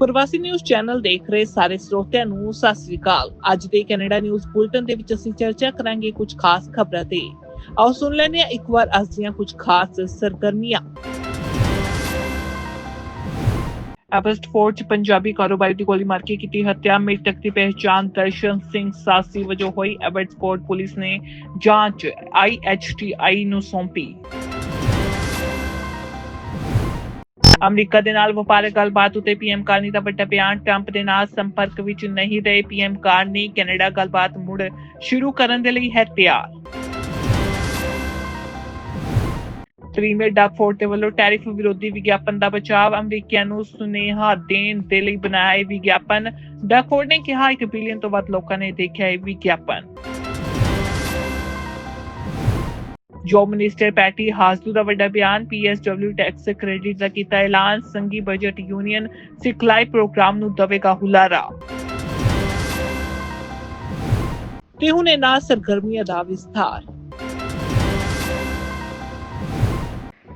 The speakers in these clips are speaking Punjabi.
ਪ੍ਰਵਾਸੀ ਨਿਊਜ਼ ਚੈਨਲ ਦੇਖ ਰਹੇ ਸਾਰੇ ਸਰੋਤਿਆਂ ਨੂੰ ਸਤਿ ਸ੍ਰੀ ਅਕਾਲ। ਅੱਜ ਦੇ ਕੈਨੇਡਾ ਨਿਊਜ਼ ਬੁਲਟਨ ਦੇ ਵਿੱਚ ਅਸੀਂ ਚਰਚਾ ਕਰਾਂਗੇ ਕੁਝ ਖਾਸ ਖਬਰਾਂ ਤੇ। ਆਓ ਸੁਣ ਲੈਂਦੇ ਹਾਂ ਇੱਕ ਵਾਰ ਅੱਜ ਦੀਆਂ ਕੁਝ ਖਾਸ ਸਰਗਰਮੀਆਂ। ਐਵਰਸਟ ਫੋਰਟ 'ਚ ਪੰਜਾਬੀ ਕਾਰੋਬਾਰੀ ਦੀ ਗੋਲੀ ਮਾਰ ਕੇ ਕੀਤੀ ਹੱਤਿਆ। ਮ੍ਰਿਤਕ ਦੀ ਪਹਿਚਾਣ ਦਰਸ਼ਨ ਸਿੰਘ ਸਾਸੀ ਵਜੋਂ ਹੋਈ। ਐਵਰਸਟ ਪੁਲਿਸ ਨੇ ਜਾਂਚ ਆਈਐਚਟੀਆਈ ਨੂੰ ਸੌਂਪੀ। ਅਮਰੀਕਾ ਦੇ ਨਾਲ ਵਪਾਰਕ ਗੱਲਬਾਤ ਉਤੇ ਪੀਐਮ ਕਾਰਨੀ ਦਾ ਵੱਡਾ ਬਿਆਨ, ਟਰੰਪ ਦੇ ਨਾਲ ਸੰਪਰਕ ਵਿੱਚ ਨਹੀਂ ਰਹੇ ਪੀਐਮ ਕਾਰਨੀ ਕੈਨੇਡਾ ਗੱਲਬਾਤ ਮੁੜ ਸ਼ੁਰੂ ਕਰਨ ਦੇ ਲਈ ਹੈ ਤਿਆਰ। ਪ੍ਰੀਮੀਅਰ ਡਾਕਫੋਰਡ ਦੇ ਵੱਲੋਂ ਟੈਰਿਫ ਵਿਰੋਧੀ ਵਿਗਿਆਪਨ ਦਾ ਬਚਾਵ ਅਮਰੀਕੀਆਂ ਨੂੰ ਸੁਨੇਹਾ ਦੇਣ ਦੇ ਲਈ ਬਣਾਇਆ ਇਹ ਵਿਗਿਆਪਨ। ਡਾਕਫੋਰਡ ਨੇ ਕਿਹਾ 1 ਬਿਲੀਅਨ ਤੋਂ ਵੱਧ ਲੋਕਾਂ ਨੇ ਦੇਖਿਆ ਇਹ ਵਿਗਿਆਪਨ। ਜੋਬ ਮਿਨਿਸਟਰ ਪੈਟੀ ਹਾਸਦੂ ਦਾ ਵੱਡਾ ਬਿਆਨ ਪੀਐਸਡਬਲਿਊ ਟੈਕਸ ਕ੍ਰੈਡਿਟ ਦਾ ਕੀਤਾ ਐਲਾਨ। ਸੰਘੀ ਬਜਟ ਯੂਨੀਅਨ ਸਿਖਲਾਈ ਪ੍ਰੋਗਰਾਮ ਨੂੰ ਦਵੇਗਾ ਹੁਲਾਰਾ। ਤੇ ਹੁਣ ਇਹਨਾਂ ਸਰਗਰਮੀਆਂ ਦਾ ਵਿਸਥਾਰ।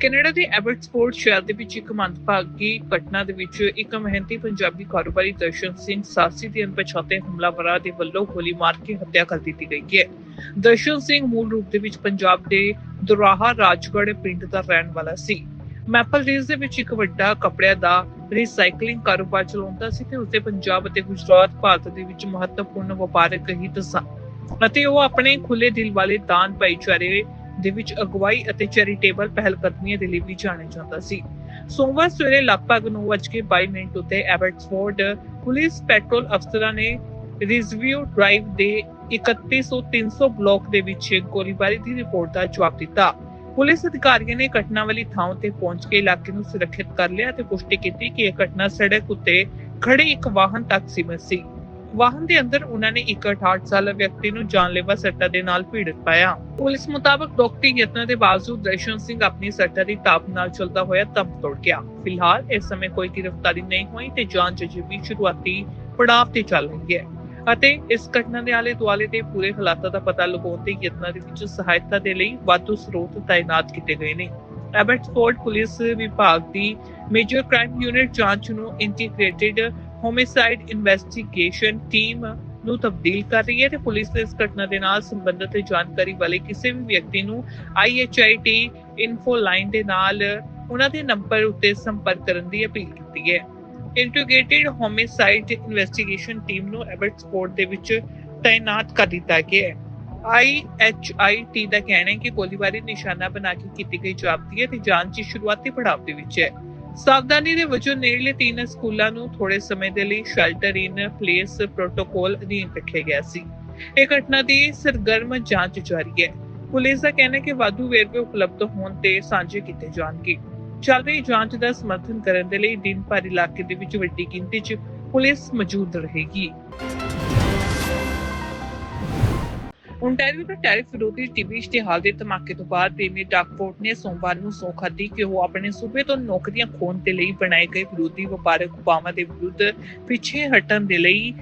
ਕੈਨੇਡਾ ਦੇ ਐਬਰਟਸਫੋਰਡ ਸ਼ਹਿਰ ਦੇ ਵਿੱਚ ਇੱਕ ਮੰਦਭਾਗੀ ਘਟਨਾ ਦੇ ਵਿੱਚ ਇੱਕ ਮਿਹਨਤੀ ਪੰਜਾਬੀ ਕਾਰੋਬਾਰੀ ਦਰਸ਼ਨ ਸਿੰਘ ਸਾਸੀ ਦੇ ਅਣਪਛਾਤੇ ਹਮਲਾਵਰਾਂ ਦੇ ਵੱਲੋਂ ਗੋਲੀ ਮਾਰ ਕੇ ਹੱਤਿਆ ਕਰ ਦਿੱਤੀ ਗਈ ਹੈ। ਦਰਸ਼ਨ ਸਿੰਘ ਮੂਲ ਰੂਪ ਦੇ ਵਿੱਚ ਪੰਜਾਬ ਦੇ ਦੁਰਾਹਾ ਰਾਜਗੜ੍ਹ ਪਿੰਡ ਦਾ ਰਹਿਣ ਵਾਲਾ ਸੀ। ਮੈਪਲ ਰੇਸ ਦੇ ਵਿੱਚ ਇੱਕ ਵੱਡਾ ਕੱਪੜਿਆਂ ਦਾ ਰੀਸਾਈਕਲਿੰਗ ਕਾਰੋਬਾਰ ਚਲਾਉਂਦਾ ਸੀ ਤੇ ਉਸਦੇ ਪੰਜਾਬ ਅਤੇ ਗੁਜਰਾਤ, ਭਾਰਤ ਦੇ ਵਿੱਚ ਮਹੱਤਵਪੂਰਨ ਵਪਾਰਕ ਹਿੱਤ ਸਨ ਅਤੇ ਉਹ ਆਪਣੇ ਖੁੱਲੇ ਦਿਲ ਵਾਲੇ ਦਾਨ ਭਾਈਚਾਰੇ ਦੇ ਵਿੱਚ ਅਗਵਾਈ ਅਤੇ ਚੈਰੀਟੇਬਲ ਪਹਿਲਕਦਮੀਆਂ ਦੇ ਲਈ ਵੀ ਜਾਣਿਆ ਜਾਂਦਾ ਸੀ। ਸੋਮਵਾਰ ਸਵੇਰੇ ਲਗਭਗ 9:22 ਮਿੰਟ ਉੱਤੇ ਐਬਰਟਸਫੋਰਡ ਪੁਲਿਸ ਪੈਟਰੋਲ ਅਫਸਰਾਂ ਨੇ ਰਿਜ਼ਵਿਊ ਡਰਾਈਵ ਦੇ 3100 ਬਲਾਕ ਦੇ ਵਿੱਚ ਗੋਲੀਬਾਰੀ ਦੀ ਰਿਪੋਰਟ ਦਾ ਜਵਾਬ ਦਿੱਤਾ। ਪੁਲਿਸ ਅਧਿਕਾਰੀਆਂ ਨੇ ਘਟਨਾ ਵਾਲੀ ਥਾਂ ਤੇ ਪਹੁੰਚ ਕੇ ਇਲਾਕੇ ਨੂੰ ਸੁਰੱਖਿਅਤ ਕਰ ਲਿਆ ਤੇ ਪੁਸ਼ਟੀ ਕੀਤੀ ਕਿ ਇਹ ਘਟਨਾ ਸੜਕ ਉੱਤੇ ਖੜੇ ਇੱਕ ਵਾਹਨ ਤੱਕ ਸੀਮਿਤ ਸੀ। ਵਾਹਨ ਦੇ ਅੰਦਰ ਉਹਨਾਂ ਨੇ ਇੱਕ 68 ਸਾਲਾ ਵਿਅਕਤੀ ਨੂੰ ਜਾਨਲੇਵਾ ਸੱਟਾਂ ਦੇ ਨਾਲ ਪੀੜਤ ਪਾਇਆ। ਪੁਲਿਸ ਮੁਤਾਬਕ ਡਾਕਟਰੀ ਯਤਨਾਂ ਦੇ ਬਾਵਜੂਦ ਦਰਸ਼ਨ ਸਿੰਘ ਆਪਣੀ ਸੱਟਾਂ ਦੀ ਤਾਪ ਨਾਲ ਚੱਲਦਾ ਹੋਇਆ ਦਮ ਤੋੜ ਗਿਆ। ਫਿਲਹਾਲ ਇਸ ਸਮੇਂ ਕੋਈ ਗ੍ਰਿਫਤਾਰੀ ਨਹੀਂ ਹੋਈ ਤੇ ਜਾਂਚ ਅਜੇ ਵੀ ਸ਼ੁਰੂਆਤੀ ਪੜਾਅ ਤੇ ਚੱਲ ਰਹੀ ਹੈ। ਅਤੇ ਇਸ ਘਟਨਾ ਦੇ ਆਲੇ ਦੁਆਲੇ ਦੇ ਪੂਰੇ ਹਾਲਾਤਾਂ ਦਾ ਪਤਾ ਲਗਾਉਣ ਦੇ ਯਤਨਾਂ ਦੇ ਵਿੱਚ ਸਹਾਇਤਾ ਦੇ ਲਈ ਵਾਧੂ ਸਰੋਤ ਤਾਇਨਾਤ ਕੀਤੇ ਗਏ ਨੇ। ਐਬਰਟਸਫੋਰਡ ਪੁਲਿਸ ਵਿਭਾਗ ਦੀ ਮੇਜਰ ਕ੍ਰਾਈਮ ਯੂਨਿਟ ਜਾਂਚ ਨੂੰ ਇੰਟੀਗ੍ਰੇਟਿਡ ਹੋਮਿਸਾਈਡ ਇਨਵੈਸਟੀਗੇਸ਼ਨ ਟੀਮ ਨੂੰ ਤਬਦੀਲ ਕਰ ਰਹੀ ਹੈ ਤੇ ਪੁਲਿਸ ਨੇ ਇਸ ਘਟਨਾ ਦੇ ਨਾਲ ਸੰਬੰਧਿਤ ਜਾਣਕਾਰੀ ਵਾਲੇ ਕਿਸੇ ਵੀ ਵਿਅਕਤੀ ਨੂੰ IHIT ਇਨਫੋ ਲਾਈਨ ਦੇ ਨਾਲ ਉਹਨਾਂ ਦੇ ਨੰਬਰ ਉੱਤੇ ਸੰਪਰਕ ਕਰਨ ਦੀ ਅਪੀਲ ਕੀਤੀ ਹੈ। ਇੰਟੀਗ੍ਰੇਟਿਡ ਹੋਮਿਸਾਈਡ ਇਨਵੈਸਟੀਗੇਸ਼ਨ ਟੀਮ ਨੂੰ ਐਬਰਟਸਫੋਰਡ ਦੇ ਵਿੱਚ ਤਾਇਨਾਤ ਕਰ ਦਿੱਤਾ ਗਿਆ ਹੈ। IHIT ਦਾ ਕਹਿਣਾ ਹੈ ਕਿ ਗੋਲੀਬਾਰੀ ਨਿਸ਼ਾਨਾ ਬਣਾ ਕੇ ਕੀਤੀ ਗਈ ਜਾਪਦੀ ਹੈ ਤੇ ਜਾਂਚ ਦੀ ਸ਼ੁਰੂਆਤੀ ਪੜਾਅ ਦੇ ਵਿੱਚ ਹੈ। ਸਾਵਧਾਨੀ ਦੇ ਵਜੋਂ ਨੇੜਲੇ ਤਿੰਨ ਸਕੂਲਾਂ ਨੂੰ ਥੋੜੇ ਸਮੇਂ ਦੇ ਲਈ ਸ਼ੈਲਟਰ ਇਨ ਪਲੇਸ ਪ੍ਰੋਟੋਕੋਲ ਅਧੀਨ ਰੱਖਿਆ ਗਿਆ ਸੀ। ਇਹ ਘਟਨਾ ਦੀ ਸਰਗਰਮ ਜਾਂਚ ਜਾਰੀ ਹੈ। ਪੁਲਿਸ ਦਾ ਕਹਿਣਾ ਹੈ ਕਿ ਵਾਧੂ ਵੇਰਵੇ ਉਪਲਬਧ ਹੋਣ ਤੇ ਸਾਂਝੇ ਕੀਤੇ ਜਾਣਗੇ। ਚੱਲ ਰਹੀ ਜਾਂਚ ਦਾ ਸਮਰਥਨ ਕਰਨ ਦੇ ਲਈ ਦਿਨ ਭਰ ਇਲਾਕੇ ਦੇ ਵਿੱਚ ਵੱਡੀ ਗਿਣਤੀ 'ਚ ਪੁਲਿਸ ਮੌਜੂਦ ਰਹੇਗੀ। ਓਨਟਾਰੀਓ ਦਾ ਟੈਰਿਫ ਵਿਰੋਧੀ ਟੀਵੀ ਇਸ਼ਤਿਹਾਰ ਦੇ ਧਮਾਕੇ ਤੋਂ ਬਾਅਦ ਪ੍ਰੀਮੀਅਰ ਡਾਕਫੋਰਟ ਨੇ ਸੋਮਵਾਰ ਨੂੰ ਸੌਂ ਖਾਧੀ ਕਿ ਉਹ ਆਪਣੇ ਸੂਬੇ ਤੋਂ ਨੌਕਰੀਆਂ ਖੋਣ ਦੇ ਲਈ ਬਣਾਏ ਗਏ ਵਿਰੋਧੀ ਵਪਾਰਕ ਉਪਾਵਾਂ ਦੇ ਵਿਰੁੱਧ ਪਿੱਛੇ ਹਟਣ ਦੇ ਲਈ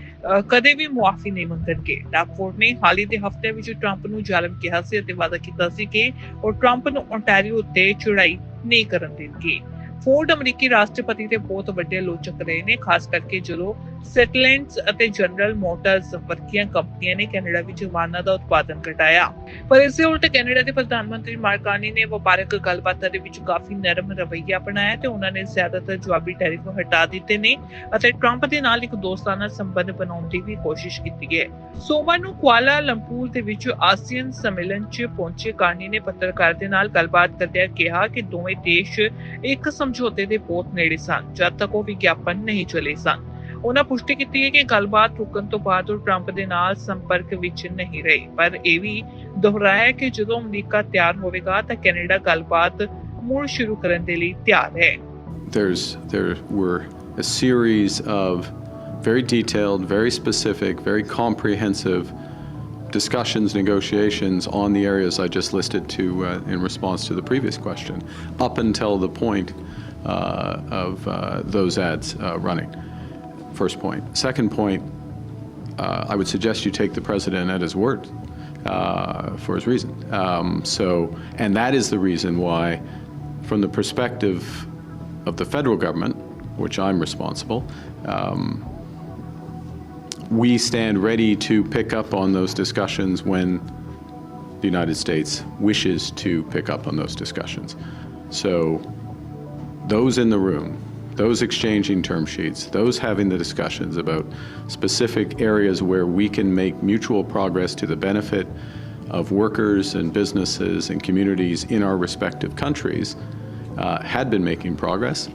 ਕਦੇ ਵੀ ਮੁਆਫੀ ਨਹੀਂ ਮੰਗਣਗੇ। ਡਾਕਫੋਰਟ ਨੇ ਹਾਲੀ ਦੇ ਹਫ਼ਤੇ ਵਿੱਚ ਟਰੰਪ ਨੂੰ ਜ਼ਾਲਮ ਕਿਹਾ ਸੀ ਅਤੇ ਵਾਅਦਾ ਕੀਤਾ ਸੀ ਕਿ ਉਹ ਟਰੰਪ ਨੂੰ ਓਨਟਾਰੀਓ ਉੱਤੇ ਚੜਾਈ ਨਹੀਂ ਕਰਨ ਦੇਣਗੇ। ਫੋਰਡ ਅਮਰੀਕੀ ਰਾਸ਼ਟਰਪਤੀ ਦੇ ਬਹੁਤ ਵੱਡੇ ਆਲੋਚਕ ਰਹੇ ਨੇ, ਖਾਸ ਕਰਕੇ ਜਦੋਂ ਸੈਟਲੈਂਡਸ ਅਤੇ ਜਨਰਲ ਮੋਟਰਸ ਵਰਗੀਆਂ ਕੰਪਨੀਆਂ ਨੇ ਕੈਨੇਡਾ ਵਿੱਚ ਵਾਹਨਾਂ ਦਾ ਉਤਪਾਦਨ ਘਟਾਇਆ। ਪਰ ਇਸ ਦੇ ਉਲਟ ਕੈਨੇਡਾ ਦੇ ਪ੍ਰਧਾਨ ਮੰਤਰੀ ਮਾਰਕ ਨੇ ਵਪਾਰਕ ਗੱਲਬਾਤਾਂ ਦੇ ਵਿੱਚ ਕਾਫੀ ਨਰਮ ਰਵੱਈਆ ਅਪਣਾਇਆ ਤੇ ਉਹਨਾਂ ਨੇ ਜ਼ਿਆਦਾਤਰ ਜਵਾਬੀ ਟੈਰਿਫ ਹਟਾ ਦਿੱਤੇ ਨੇ ਅਤੇ ਟਰੰਪ ਦੇ ਨਾਲ ਇੱਕ ਦੋਸਤਾਨਾ ਸੰਬੰਧ ਬਣਾਉਣ ਦੀ ਵੀ ਕੋਸ਼ਿਸ਼ ਕੀਤੀ ਹੈ। ਸੋਮਵਾਰ ਨੂੰ ਕੁਆਲਾ ਲੰਪੂਰ ਦੇ ਵਿੱਚ ਆਸੀਅਨ ਸੰਮੇਲਨ 'ਚ ਪਹੁੰਚੇ ਕਾਨੀ ਨੇ ਪੱਤਰਕਾਰ ਦੇ ਨਾਲ ਗੱਲਬਾਤ ਕਰਦਿਆਂ ਕਿਹਾ ਕਿ ਦੋਵੇਂ ਦੇਸ਼ ਇੱਕ ਸਮਝੌਤੇ ਦੇ ਬਹੁਤ ਨੇੜੇ ਸਨ ਜਦ ਤੱਕ ਉਹ ਵਿਗਿਆਪਨ ਨਹੀਂ ਚਲੇ ਸਨ ਉਹਨਾਂ ਪੁਸ਼ਟੀ ਕੀਤੀ ਹੈ ਕਿ ਗੱਲਬਾਤ ਰੁਕਣ ਤੋਂ ਬਾਅਦ ਉਹ ਟਰੰਪ ਦੇ ਨਾਲ ਸੰਪਰਕ ਵਿੱਚ ਨਹੀਂ ਰਹੇ ਪਰ ਇਹ ਵੀ ਦੁਹਰਾਇਆ ਕਿ ਜਦੋਂ ਅਮਰੀਕਾ ਤਿਆਰ ਹੋਵੇਗਾ ਤਾਂ ਕੈਨੇਡਾ ਗੱਲਬਾਤ ਮੁੜ ਸ਼ੁਰੂ ਕਰਨ ਦੇ ਲਈ ਤਿਆਰ ਹੈ There's there were a series of very detailed, very specific, very comprehensive discussions, negotiations on the areas I just listed to uh, in response to the previous question, up until the point uh, of uh, those ads uh, running. First point. Second point. Uh, I would suggest you take the president at his word uh, for his reason. Um, so, and that is the reason why, from the perspective of the federal government, which I'm responsible. Um, we stand ready to pick up on those discussions when the United States wishes to pick up on those discussions. So, those in the room, those exchanging term sheets, those having the discussions about specific areas where we can make mutual progress to the benefit of workers and businesses and communities in our respective countries uh, had been making progress.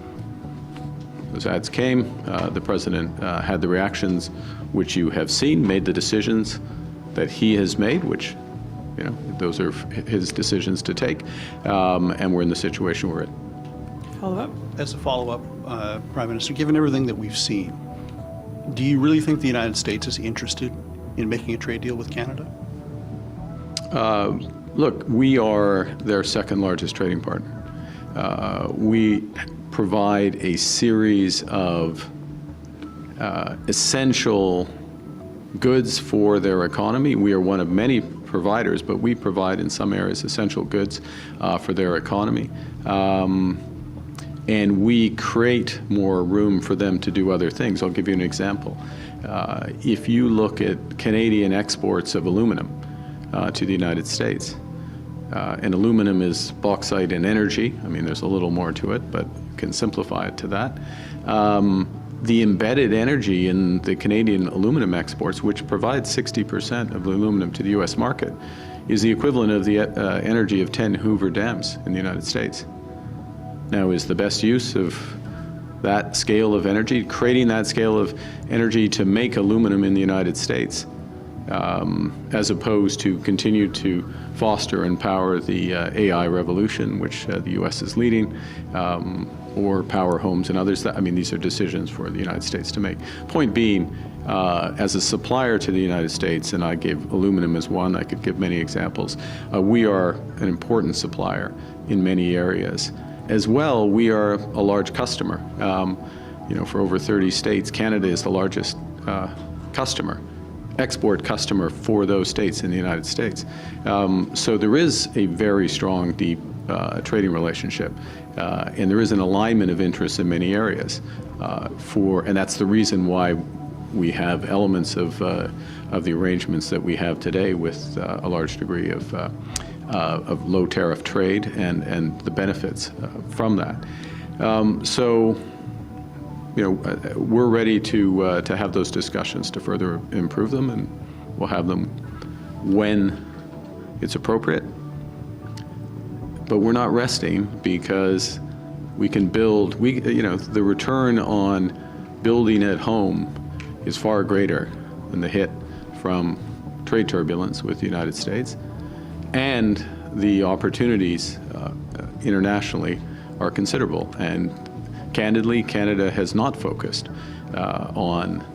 Those ads came, uh, the president uh, had the reactions which you have seen, made the decisions that he has made, which, you know, those are his decisions to take, um, and we're in the situation we're in. Follow up? As a follow-up, uh, Prime Minister, given everything that we've seen, do you really think the United States is interested in making a trade deal with Canada? Uh, Look, we are their second largest trading partner. Uh, We provide a series of uh, essential goods for their economy. We are one of many providers, but we provide in some areas essential goods uh, for their economy. Um, and we create more room for them to do other things. I'll give you an example. Uh, if you look at Canadian exports of aluminum uh, to the United States, uh, and aluminum is bauxite and energy. I mean, there's a little more to it, but you can simplify it to that. Um, the embedded energy in the Canadian aluminum exports, which provides 60% of the aluminum to the U.S. market, is the equivalent of the uh, energy of 10 Hoover dams in the United States. Now, is the best use of that scale of energy, creating that scale of energy to make aluminum in the United States, um, as opposed to continue to foster and power the uh, AI revolution, which uh, the U.S. is leading, um, or power homes and others. That, I mean, these are decisions for the United States to make. Point being, uh, as a supplier to the United States, and I gave aluminum as one, I could give many examples, uh, we are an important supplier in many areas. As well, we are a large customer. Um, you know, for over 30 states, Canada is the largest uh, customer export customer for those states in the United States. Um, so there is a very strong, deep uh, trading relationship, uh, and there is an alignment of interests in many areas. Uh, for and that's the reason why we have elements of uh, of the arrangements that we have today with uh, a large degree of. Uh, of low tariff trade and, and the benefits uh, from that. Um, so, you know, uh, we're ready to, uh, to have those discussions to further improve them, and we'll have them when it's appropriate. But we're not resting because we can build, we, you know, the return on building at home is far greater than the hit from trade turbulence with the United States. And the opportunities uh, internationally are considerable. And candidly, Canada has not focused uh, on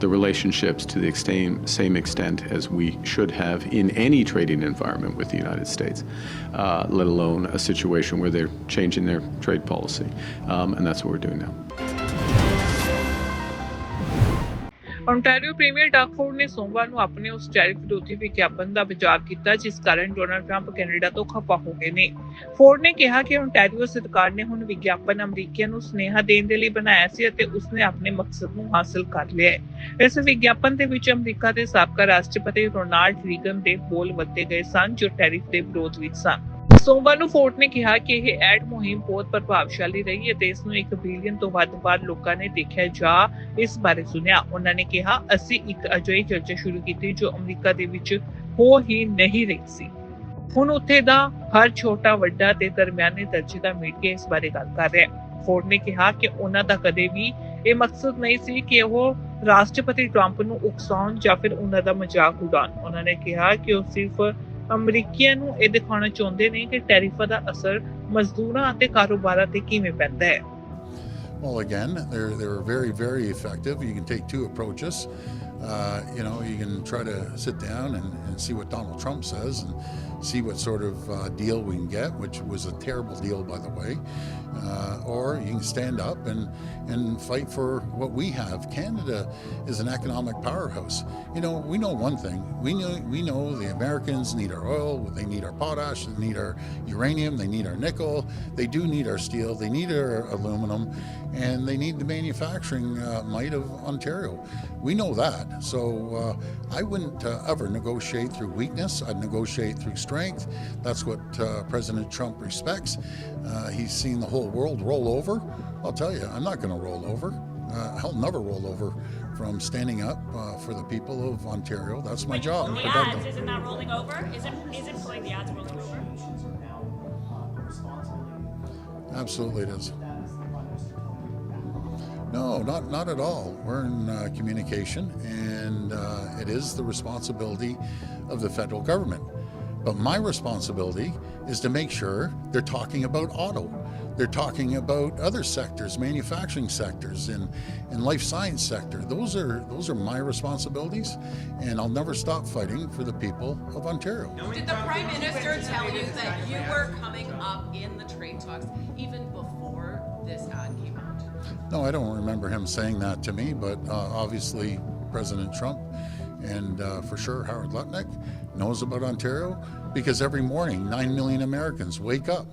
the relationships to the extent, same extent as we should have in any trading environment with the United States, uh, let alone a situation where they're changing their trade policy. Um, and that's what we're doing now. Ontario premier Doug Ford ਨੇ ਸੋਮਵਾਰ ਨੂੰ ਆਪਣੇ ਉਸ ਟੈਰਿਫ ਵਿਰੋਧੀ ਵਿਗਿਆਪਨ ਦਾ ਵਿਚਾਰ ਕੀਤਾ, ਜਿਸ ਕਾਰਨ ਡੋਨਾਲਡ ਟਰੰਪ ਕੈਨੇਡਾ ਤੋਂ ਖਪਾ ਹੋ ਗਏ ਨੇ। ਫੋਰਡ ਨੇ ਕਿਹਾ ਕਿ ontario ਸਰਕਾਰ ਨੇ ਹੁਣ ਵਿਗਿਆਪਨ ਅਮਰੀਕੀਆਂ ਨੂੰ ਸੁਨੇਹਾ ਦੇਣ ਦੇ ਲਈ ਬਣਾਇਆ ਸੀ ਅਤੇ ਉਸਨੇ ਆਪਣੇ ਮਕਸਦ ਨੂੰ ਹਾਸਲ ਕਰ ਲਿਆ ਹੈ। ਇਸ ਵਿਗਿਆਪਨ ਦੇ ਵਿੱਚ ਅਮਰੀਕਾ ਦੇ ਸਾਬਕਾ ਰਾਸ਼ਟਰਪਤੀ ਰੋਨਾਲਡ ਰੀਗਨ ਦੇ ਬੋਲ ਵਰਤੇ ਗਏ ਸਨ, ਜੋ ਟੈਰਿਫ ਦੇ ਵਿਰੋਧ ਵਿੱਚ ਸਨ। ਸੋਮਵਾਰ ਨੂੰ ਫੋਰਟ ਨੇ ਕਿਹਾ ਕਿ ਇਹ ਐਡ ਮੁਹਿੰਮ ਬਹੁਤ ਪ੍ਰਭਾਵਸ਼ਾਲੀ ਰਹੀ ਅਤੇ ਇਸ ਨੂੰ 1 ਬਿਲੀਅਨ ਤੋਂ ਵੱਧ ਵਾਰ ਲੋਕਾਂ ਨੇ ਦੇਖਿਆ ਜਾਂ ਇਸ ਬਾਰੇ ਸੁਣਿਆ। ਉਹਨਾਂ ਨੇ ਕਿਹਾ, ਅਸੀਂ ਇੱਕ ਅਜਿਹੀ ਚਰਚਾ ਸ਼ੁਰੂ ਕੀਤੀ ਜੋ ਅਮਰੀਕਾ ਦੇ ਵਿੱਚ ਹੋ ਹੀ ਨਹੀਂ ਰਹੀ ਸੀ। ਹੁਣ ਉੱਥੇ ਦਾ ਹਰ ਛੋਟਾ ਵੱਡਾ ਤੇ ਦਰਮਿਆਨੇ ਦਰਜੇ ਦਾ ਮੀਡੀਆ ਇਸ ਬਾਰੇ ਗੱਲ ਕਰ ਰਿਹਾ ਹੈ। ਫੋਰਡ ਨੇ ਕਿਹਾ ਕਿ ਉਹਨਾਂ ਦਾ ਕਦੇ ਵੀ ਇਹ ਮਕਸਦ ਨਹੀਂ ਸੀ ਕਿ ਉਹ ਰਾਸ਼ਟਰਪਤੀ ਟਰੰਪ ਨੂੰ ਉਕਸਾਉਣ ਜਾਂ ਫਿਰ ਉਹਨਾਂ ਦਾ ਮਜ਼ਾਕ ਉਡਾਉਣ। ਉਹਨਾਂ ਨੇ ਕਿਹਾ ਕਿ ਉਹ ਸਿਰਫ ਅਮਰੀਕੀਆਂ ਨੂੰ ਇਹ ਦਿਖਾਉਣਾ ਚਾਹੁੰਦੇ ਨੇ ਕਿ ਟੈਰਿਫਾਂ ਦਾ ਅਸਰ ਮਜ਼ਦੂਰਾਂ ਅਤੇ ਕਾਰੋਬਾਰਾਂ ਤੇ ਕਿਵੇਂ ਪੈਂਦਾ ਹੈ Well, again, they're, they're very, very effective. You can take two approaches. Uh, you know, you can try to sit down and, and see what Donald Trump says and see what sort of uh, deal we can get, which was a terrible deal, by the way. Uh, or you can stand up and, and fight for what we have. Canada is an economic powerhouse. You know, we know one thing. We know, we know the Americans need our oil, they need our potash, they need our uranium, they need our nickel, they do need our steel, they need our aluminum, and they need the manufacturing uh, might of Ontario. We know that. So uh, I wouldn't uh, ever negotiate through weakness. I'd negotiate through strength. That's what uh, President Trump respects. Uh, he's seen the whole world roll over. I'll tell you, I'm not going to roll over. Uh, I'll never roll over from standing up uh, for the people of Ontario. That's my job. The isn't that rolling over? Isn't isn't pulling the ads rolling over? Absolutely, it is. No, not not at all. We're in uh, communication, and uh, it is the responsibility of the federal government. But my responsibility is to make sure they're talking about auto. They're talking about other sectors, manufacturing sectors, and, and life science sector. Those are those are my responsibilities, and I'll never stop fighting for the people of Ontario. Did the Prime Minister tell you that you were coming up in the trade talks even before this ad came out? No, I don't remember him saying that to me, but uh, obviously President Trump and uh, for sure Howard Lutnick knows about Ontario because every morning 9 million Americans wake up